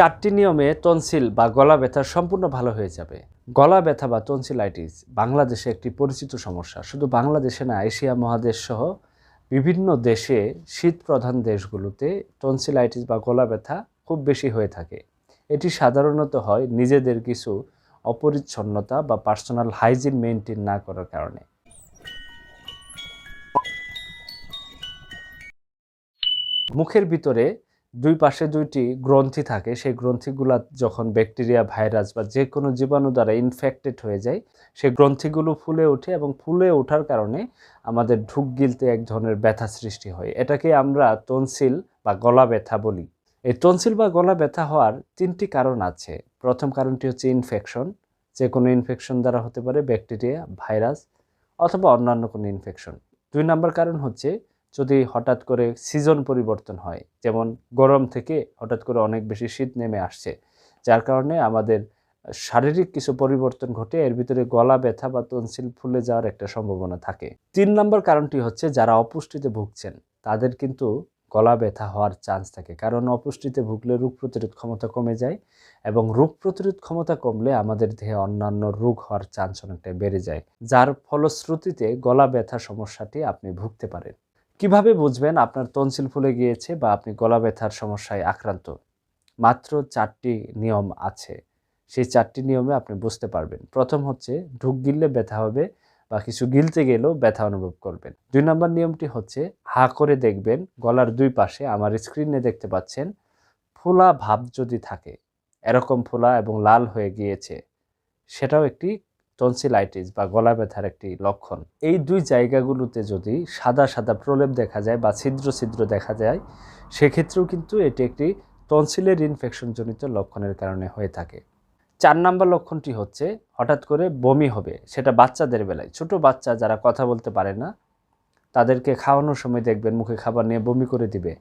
চারটি নিয়মে টনসিল বা গলা ব্যথা সম্পূর্ণ ভালো হয়ে যাবে। গলা ব্যথা বা টনসিলাইটিস বাংলাদেশে একটি পরিচিত সমস্যা। শুধু বাংলাদেশে না, এশিয়া মহাদেশ সহ বিভিন্ন দেশে শীত প্রধান দেশগুলোতে টনসিলাইটিস বা গলা ব্যথা খুব বেশি হয়ে থাকে। এটি সাধারণত হয় নিজেদের কিছু অপরিচ্ছন্নতা বা পার্সোনাল হাইজিন মেনটেন না করার কারণে। মুখের ভিতরে দুই পাশে দুইটি গ্রন্থি থাকে। সেই গ্রন্থিগুলো যখন ব্যাকটেরিয়া, ভাইরাস বা যে কোনো জীবাণু দ্বারা ইনফেক্টেড হয়ে যায়, সেই গ্রন্থিগুলো ফুলে ওঠে এবং ফুলে ওঠার কারণে আমাদের ঢুক গিলতে এক ধরনের ব্যথা সৃষ্টি হয়। এটাকে আমরা টনসিল বা গলা ব্যথা বলি। এই টনসিল বা গলা ব্যথা হওয়ার তিনটি কারণ আছে। প্রথম কারণটি হচ্ছে ইনফেকশন যে কোনো ইনফেকশন দ্বারা হতে পারে ব্যাকটেরিয়া, ভাইরাস অথবা অন্যান্য কোনো ইনফেকশন দুই নম্বর কারণ হচ্ছে যদি হঠাৎ করে সিজন পরিবর্তন হয়, যেমন গরম থেকে হঠাৎ করে অনেক বেশি শীত নেমে আসছে, যার কারণে আমাদের শারীরিক কিছু পরিবর্তন ঘটে, এর ভিতরে গলা ব্যথা বা তনসিল ফুলে যাওয়ার একটা সম্ভাবনা থাকে। তিন নম্বর কারণটি হচ্ছে যারা অপুষ্টিতে ভুগছেন, তাদের কিন্তু গলা ব্যথা হওয়ার চান্স থাকে। কারণ অপুষ্টিতে ভুগলে রোগ প্রতিরোধ ক্ষমতা কমে যায় এবং রোগ প্রতিরোধ ক্ষমতা কমলে আমাদের দেহে অন্যান্য রোগ হওয়ার চান্স অনেকটা বেড়ে যায়, যার ফলশ্রুতিতে গলা ব্যথা সমস্যাটি আপনি ভুগতে পারেন। কীভাবে বুঝবেন আপনার তনসিল ফুলে গিয়েছে বা আপনি গলা ব্যথার সমস্যায় আক্রান্ত? মাত্র চারটি নিয়ম আছে। সেই চারটি নিয়মে আপনি বুঝতে পারবেন। প্রথম হচ্ছে, ঢুক গিললে ব্যথা হবে বা কিছু গিলতে গেলেও ব্যথা অনুভব করবেন। দুই নম্বর নিয়মটি হচ্ছে, হা করে দেখবেন, গলার দুই পাশে আমার স্ক্রিনে দেখতে পাচ্ছেন, ফোলা ভাব যদি থাকে, এরকম ফোলা এবং লাল হয়ে গিয়েছে, সেটাও একটি টনসিলাইটিস বা গলা ব্যথার একটি লক্ষণ। এই দুই জায়গাগুলোতে যদি সাদা সাদা প্রলেপ দেখা যায় বা ছিদ্র ছিদ্র দেখা যায়, সেক্ষেত্রেও কিন্তু এটি একটি টনসিলের ইনফেকশনজনিত লক্ষণের কারণে হয়ে থাকে। চার নাম্বার লক্ষণটি হচ্ছে, হঠাৎ করে বমি হবে, সেটা বাচ্চাদের বেলায়। ছোট বাচ্চা যারা কথা বলতে পারে না, তাদেরকে খাওয়ানোর সময় দেখবেন, মুখে খাবার নিয়ে বমি করে দিবে।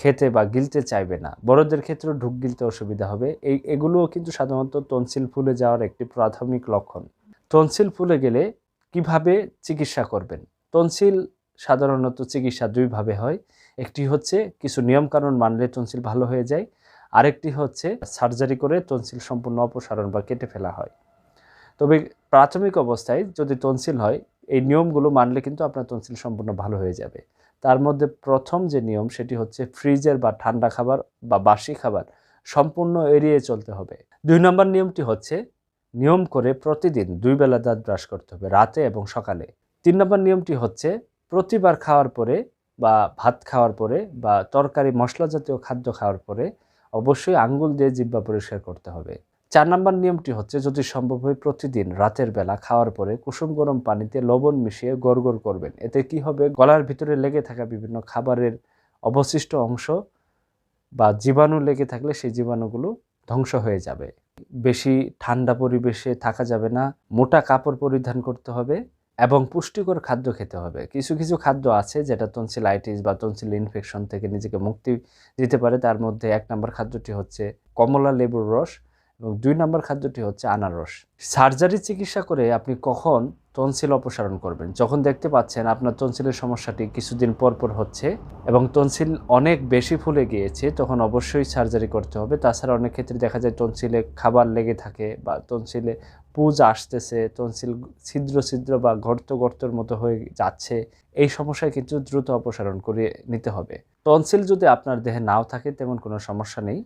খেতে বা গিলতে চাইবে না। বড়দের ক্ষেত্রেও ঢুক গিলতে অসুবিধা হবে। এই, এগুলোও কিন্তু সাধারণত টনসিল ফুলে যাওয়ার একটি প্রাথমিক লক্ষণ। টনসিল ফুলে গেলে কীভাবে চিকিৎসা করবেন? টনসিল সাধারণত চিকিৎসা দুইভাবে হয়। একটি হচ্ছে কিছু নিয়মকানুন মানলে টনসিল ভালো হয়ে যায়। আরেকটি হচ্ছে সার্জারি করে টনসিল সম্পূর্ণ অপসারণ বা কেটে ফেলা হয়। তবে প্রাথমিক অবস্থায় যদি টনসিল হয়, এই নিয়মগুলো মানলে কিন্তু আপনার টনসিল সম্পূর্ণ ভালো হয়ে যাবে। তার মধ্যে প্রথম যে নিয়ম সেটি হচ্ছে ফ্রিজের বা ঠান্ডা খাবার বা বাসি খাবার সম্পূর্ণ এড়িয়ে চলতে হবে। দুই নম্বর নিয়মটি হচ্ছে নিয়ম করে প্রতিদিন দুই বেলা দাঁত ব্রাশ করতে হবে রাতে এবং সকালে। তিন নম্বর নিয়মটি হচ্ছে প্রতিবার খাওয়ার পরে বা ভাত খাওয়ার পরে বা তরকারি মশলা জাতীয় খাদ্য খাওয়ার পরে অবশ্যই আঙ্গুল দিয়ে জিব্বা পরিষ্কার করতে হবে। চার নম্বর নিয়মটি হচ্ছে, যদি সম্ভব হয় প্রতিদিন রাতের বেলা খাওয়ার পরে কুসুম গরম পানিতে লবণ মিশিয়ে গড়গড় করবেন। এতে কি হবে? গলার ভিতরে লেগে থাকা বিভিন্ন খাবারের অবশিষ্ট অংশ বা জীবাণু লেগে থাকলে সেই জীবাণুগুলো ধ্বংস হয়ে যাবে। বেশি ঠান্ডা পরিবেশে থাকা যাবে না, মোটা কাপড় পরিধান করতে হবে এবং পুষ্টিকর খাদ্য খেতে হবে। কিছু কিছু খাদ্য আছে যেটা টনসিলাইটিস বা টনসিল ইনফেকশন থেকে নিজেকে মুক্তি দিতে পারে। তার মধ্যে এক নম্বর খাদ্যটি হচ্ছে কমলা লেবুর রস এবং দুই নম্বর খাদ্যটি হচ্ছে আনারস। সার্জারি চিকিৎসা করে আপনি কখন টনসিল অপসারণ করবেন? যখন দেখতে পাচ্ছেন আপনার টনসিলের সমস্যাটি কিছুদিন পর পর হচ্ছে এবং টনসিল অনেক বেশি ফুলে গিয়েছে, তখন অবশ্যই সার্জারি করতে হবে। তাছাড়া অনেক ক্ষেত্রে দেখা যায় টনসিলে খাবার লেগে থাকে বা টনসিলে পুজ আসতেছে টনসিল ছিদ্র ছিদ্র বা গর্ত গর্তর মতো হয়ে যাচ্ছে। এই সমস্যায় কিন্তু দ্রুত অপসারণ করে নিতে হবে। টনসিল যদি আপনার দেহে নাও থাকে, তেমন কোনো সমস্যা নেই।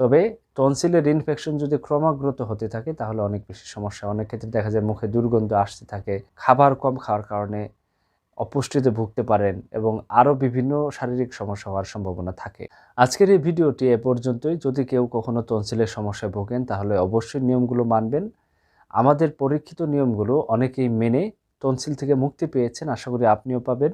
তবে টনসিলের ইনফেকশন যদি ক্রমাগত হতে থাকে, তাহলে অনেক বেশি সমস্যা। অনেক ক্ষেত্রে দেখা যায় মুখে দুর্গন্ধ আসতে থাকে, খাবার কম খাওয়ার কারণে অপুষ্টিতে ভুগতে পারেন এবং আরও বিভিন্ন শারীরিক সমস্যা হওয়ার সম্ভাবনা থাকে। আজকের এই ভিডিওটি এ পর্যন্তই। যদি কেউ কখনো টনসিলের সমস্যায় ভোগেন, তাহলে অবশ্যই নিয়মগুলো মানবেন। আমাদের পরীক্ষিত নিয়মগুলো অনেকেই মেনে টনসিল থেকে মুক্তি পেয়েছেন, আশা করি আপনিও পাবেন।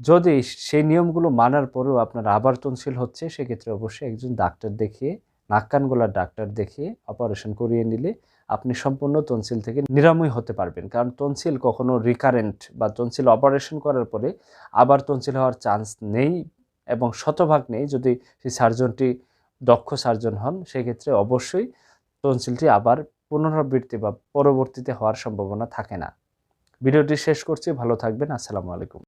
যদি সেই নিয়মগুলো মানার পরেও আপনার আবার টনসিল হচ্ছে, সেক্ষেত্রে অবশ্যই একজন ডাক্তার দেখিয়ে নাক কান গলার ডাক্তার দেখিয়ে অপারেশন করিয়ে নিলে আপনি সম্পূর্ণ টনসিল থেকে নিরাময় হতে পারবেন। কারণ টনসিল কখনো রিকারেন্ট বা টনসিল অপারেশন করার পরে আবার টনসিল হওয়ার চান্স নেই এবং শতভাগ নেই। যদি সেই সার্জনটি দক্ষ সার্জন হন, সেক্ষেত্রে অবশ্যই টনসিলটি আবার পুনরাবৃত্তি বা পরবর্তীতে হওয়ার সম্ভাবনা থাকে না। ভিডিওটি শেষ করছি। ভালো থাকবেন। আসসালামু আলাইকুম।